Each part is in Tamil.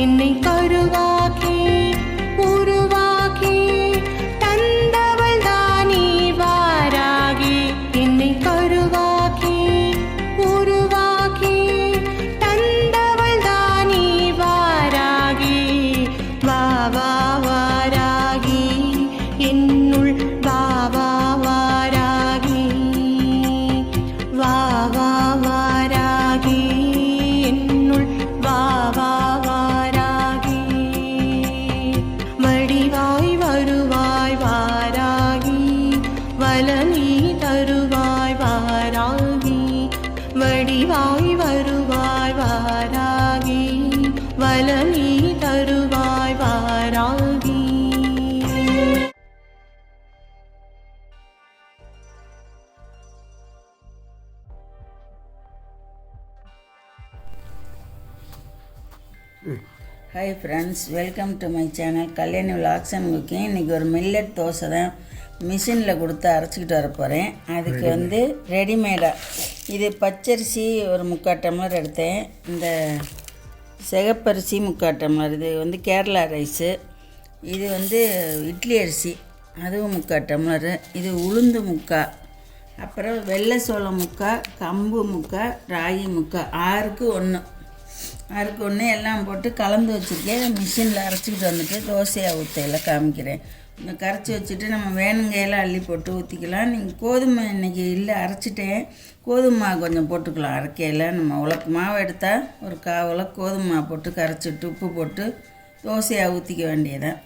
என்னை கருவாக்கி வடிவாய் வருவாய் வாராகி வலனி தருவாய் Varahi. Hi friends welcome to my channel Kalyani vlogs and cooking இன்றைக்கி ஒரு மில்லட் தோசை தான் மிஷினில் கொடுத்து அரைச்சிக்கிட்டு வர போகிறேன் அதுக்கு வந்து ரெடிமேடாக இது பச்சரிசி ஒரு முக்கால் டம்ளர் எடுத்தேன். இந்த சிகப்பரிசி முக்கால் டம்ளர். இது வந்து கேரளா ரைஸு. இது வந்து இட்லி அரிசி. அதுவும் முக்கால் டம்ளரு. இது உளுந்து முக்கா. அப்புறம் வெள்ளை சோளம் முக்கா கம்பு முக்கா ராகி முக்கா. ஆறுக்கு ஒன்று அதுக்கு ஒன்று எல்லாம் போட்டு கலந்து வச்சுருக்கேன் மிஷினில் அரைச்சிக்கிட்டு வந்துட்டு தோசையாக ஊற்றையில் காமிக்கிறேன். இந்த கரைச்சி வச்சுட்டு நம்ம வேணுங்கையெல்லாம் அள்ளி போட்டு ஊற்றிக்கலாம் நீங்கள் கோதுமை இன்றைக்கி இல்லை அரைச்சிட்டேன். கோதுமை மாவு கொஞ்சம் போட்டுக்கலாம். அரைக்கையில் நம்ம உலக்கு மாவு எடுத்தால் ஒரு கா உலக்கு கோதுமை மாவு போட்டு கரைச்சிட்டு உப்பு போட்டு தோசையாக ஊற்றிக்க வேண்டியதான்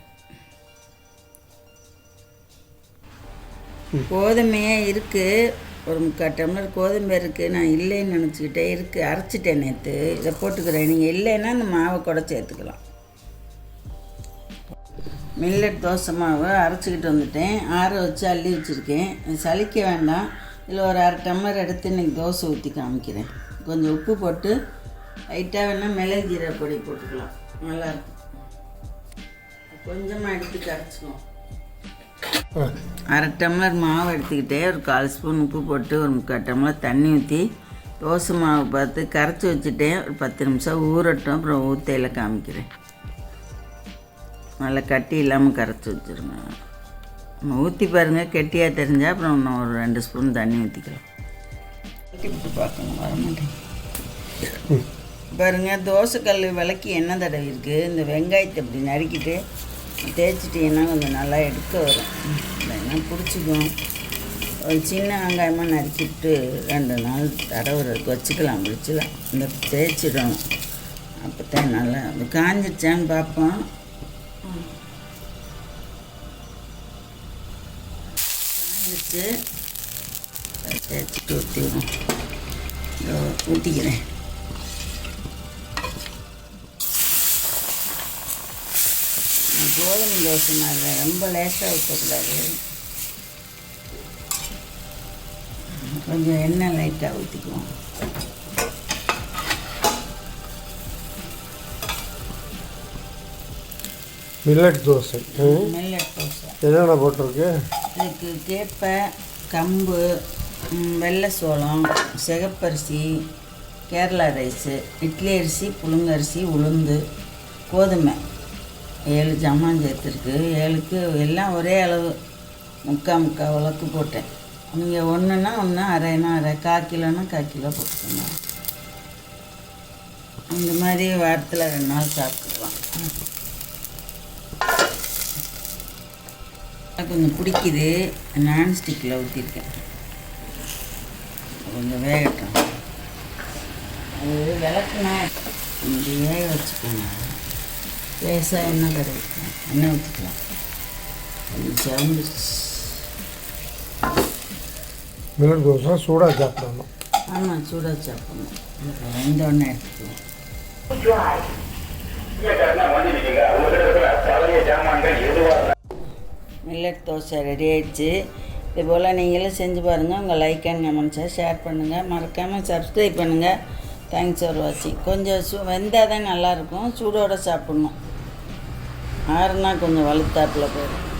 கோதுமையே இருக்குது ஒரு முக்கால் டம்ளர் கோதுமை இருக்குது நான் இல்லைன்னு நினச்சிக்கிட்டே இருக்குது அரைச்சிட்டேன் நேற்று இதை போட்டுக்கிறேன். நீங்கள் இல்லைன்னா அந்த மாவை கூட சேர்த்துக்கலாம். மில்லட் தோசை மாவு அரைச்சிக்கிட்டு வந்துட்டேன். ஆற வச்சு அள்ளி வச்சுருக்கேன். சலிக்க வேண்டாம். இதில் ஒரு அரை டம்ளர் எடுத்து இன்றைக்கி தோசை ஊற்றி காமிக்கிறேன். கொஞ்சம் உப்பு போட்டு லைட்டாக வேணால் மிளகு ஜீரக பொடி போட்டுக்கலாம் நல்லாயிருக்கும் கொஞ்சமாக எடுத்து கரைச்சிக்குவோம். அரை டம்ளர் மாவு எடுத்துக்கிட்டே ஒரு கால் ஸ்பூன் உப்பு போட்டு ஒரு முக்கால் டம்ளர் தண்ணி ஊற்றி தோசை மாவு பார்த்து கரைச்சி வச்சுட்டேன். ஒரு பத்து நிமிஷம் ஊறட்டும். அப்புறம் ஊத்தையில் காமிக்கிறேன். நல்லா கட்டி இல்லாமல் கரைச்சி வச்சுருங்க. நம்ம ஊற்றி பாருங்கள் கெட்டியாக தெரிஞ்சால் அப்புறம் இன்னும் ஒரு ரெண்டு ஸ்பூன் தண்ணி ஊற்றிக்கலாம் ஊற்றி பார்க்கணும். வர மாட்டேன் பாருங்க தோசைக்கல் விளக்கி எண்ணெய் தடவி இருக்குது இந்த வெங்காயத்தை இப்படி நறுக்கிட்டு தேய்ச்சிட்டிங்கன்னா கொஞ்சம் நல்லா எடுக்க வரும். இல்லைன்னா பிடிச்சிக்கும் ஒரு சின்ன வெங்காயமாக நறுக்கிட்டு ரெண்டு நாள் தடவுறதுக்கு வச்சுக்கலாம் பிடிச்சலாம் இந்த தேய்ச்சிடணும். அப்போ தான் நல்லா அது பார்ப்போம். காஞ்சிச்சு தேய்ச்சிட்டு ஊற்றிடுவோம் ஊற்றிக்கிறேன் கோதுமை தோசை மாதிரி ரொம்ப லேசாக ஊற்றக்கூடாது. கொஞ்சம் எண்ணெய் லைட்டாக ஊற்றிக்குவோம் மில்லட் தோசை. மில்லட் தோசை. என்னென்ன போட்டிருக்கு? இதுக்கு கேப்பை கம்பு வெள்ளை சோளம் சிகப்பரிசி கேரளா ரைஸு இட்லி அரிசி புழுங்கரிசி உளுந்து கோதுமை. ஏழு ஜாமான் சேர்த்துருக்கு. ஏழுக்கு எல்லாம் ஒரே அளவு. முக்கா முக்கா விளக்கு போட்டேன். நீங்கள் ஒன்றுனா ஒன்று அரைனா அரை. கால் கிலோனா கால் கிலோ போட்டுக்கோங்க. இந்த மாதிரி வாரத்தில் ரெண்டு நாள் சாப்பிட்டுக்கலாம். கொஞ்சம் பிடிக்குது. நான்ஸ்டிக்கில் ஊற்றிருக்கேன் கொஞ்சம் வேகட்டும். அது விளக்குனா இப்படி வேக வச்சுக்கோங்க. லேசாக எண்ணெய் கிடைக்கும் எண்ணெய் ஊற்றிக்கலாம் கொஞ்சம் மில்லட் தோசை சூடாக சாப்பிடணும். ஆமாம் சூடாக சாப்பிடணும். இப்போ வெந்தோடனே எடுத்துக்குவோம் மில்லட் தோசை ரெடி ஆயிடுச்சு. இது போல் நீங்களும் செஞ்சு பாருங்கள் உங்கள் லைக் அண்ட் கமெண்ட்ஸை ஷேர் பண்ணுங்கள் மறக்காமல் சப்ஸ்கிரைப் பண்ணுங்கள் தேங்க்ஸ் ஃபார் வாட்சிங் கொஞ்சம் சு வெந்தால் தான் நல்லாயிருக்கும் சூடோடு சாப்பிட்ணும். ஆறுனா கொஞ்சம் வலுத்தாப்பில் போயிடும்.